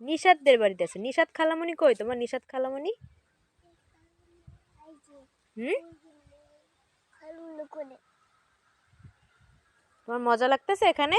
নিষাদদের বাড়িতে আছে। নিষাদ খালামণি কই? তোমার নিষাদ খালামণি? তোমার মজা লাগতেছে এখানে?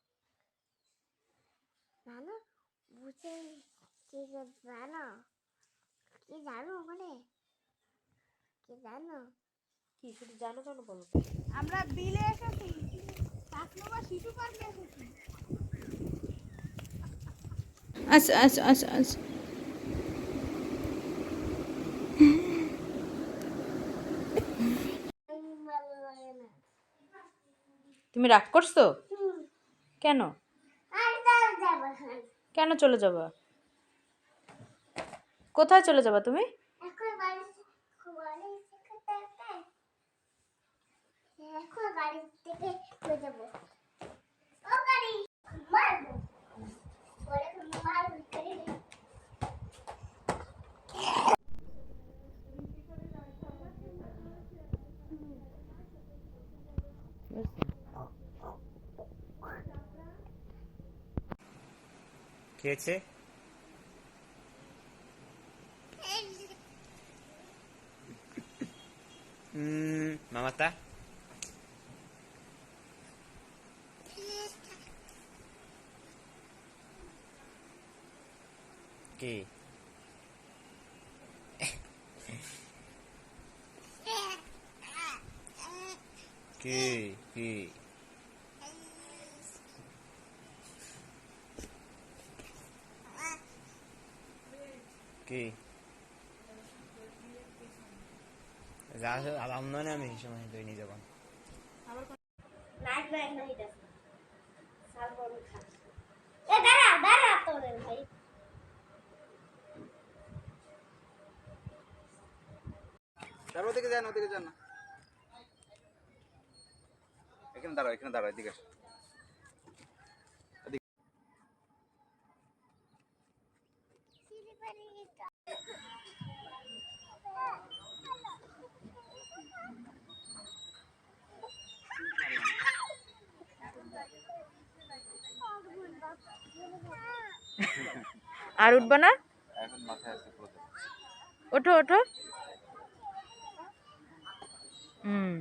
জানো বুঝে কি জানো? কি জানো ওখানে কি জানো? কি শুধু জানো জানো বলো? আমরা বিলে এসেছি। নম্বর শিশু পার্কে এসেছি। আচ্ছা আচ্ছা আচ্ছা আচ্ছা তুমি রাগ করছ? কেন। কেন চলে যাবা? কোথায় চলে যাবা তুমি? এখন থেকে চলে যাব। খেয়েছে মামাতা কি কি কি দাঁড়া তোরে ভাই। স্যার ওদিকে যান ওদিকে যান না। এখানে দাঁড়াও এখানে দাঁড়াও এদিকে আর উঠবা না? ওঠো ওঠো। হুম।